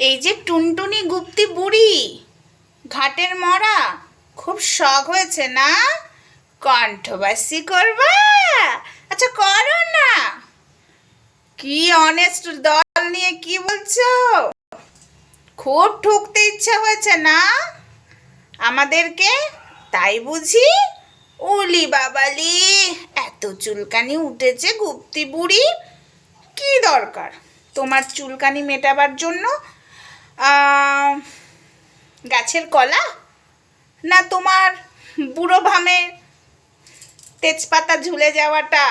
এই যে টুনটুনি গুপ্তি বুড়ি, ঘাটের মরা, খুব শখ হয়েছে না? কণ্ঠবাসী করবা? আচ্ছা করো না। কি অনেস্ট দল নিয়ে কি বলছো? খুব ঠুকতে ইচ্ছা হয়েছে না? আমাদেরকে তাই বুঝি? উলি বাবালি, এত চুলকানি উঠেছে গুপ্তি বুড়ি। কি দরকার? তোমার চুলকানি মেটাবার জন্য গাছের কলা? না তোমার বুড়ো ভামের তেজপাতা ঝুলে যাওয়াটা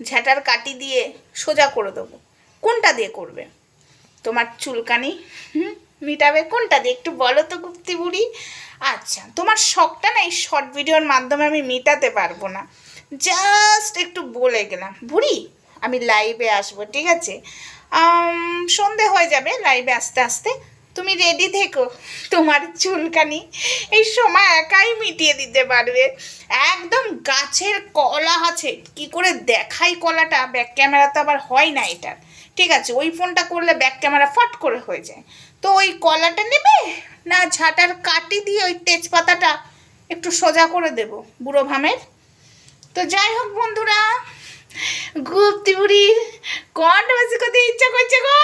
ঝাঁটার কাটি দিয়ে সোজা করে দেবো। কোনটা দিয়ে করবে? তোমার চুলকানি মিটাবে কোনটা দিয়ে? একটু বলো তো গুপ্তি বুড়ি। আচ্ছা তোমার শখটা না এই শর্ট ভিডিওর মাধ্যমে আমি মেটাতে পারব না। জাস্ট একটু বলে গেলাম। বুড়ি আমি লাইভে আসব, ঠিক আছে? সন্ধে হয়ে যাবে লাইভে আস্তে আস্তে। তুমি রেডি থেকো তোমার চুলকানি। এই সময় একাই মিটিয়ে দিতে পারবে। একদম গাছের কলা আছে। কি করে দেখাই কলাটা? ব্যাক ক্যামেরা তো আবার হয় না এটার। ঠিক আছে, ওই ফোনটা করলে ব্যাক ক্যামেরা ফট করে হয়ে যায়। তো ওই কলাটা নেবে? না, ঝাঁটার কাটি দিয়ে ওই তেজপাতাটা একটু সোজা করে দেব, বুড়ো ভামের। তো যাই হোক বন্ধুরা গুপ্তি বুড়ির কন্ঠ বেশি করতে ইচ্ছা করছে গো।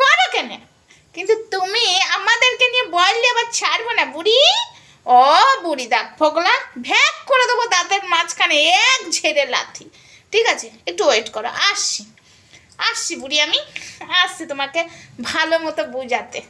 করো কেন? কিন্তু তুমি আমাদেরকে নিয়ে বললে আবার ছাড়বো না, বুড়ি। ও বুড়ি দাগ ফোকলা ভ্যাক করে দেবো দাঁতের মাঝখানে এক ঝেড়ে লাথি ঠিক আছে, একটু ওয়েট করো, আসছি। আসছি বুড়ি আমি, আসছি তোমাকে ভালো মতো বুঝাতে।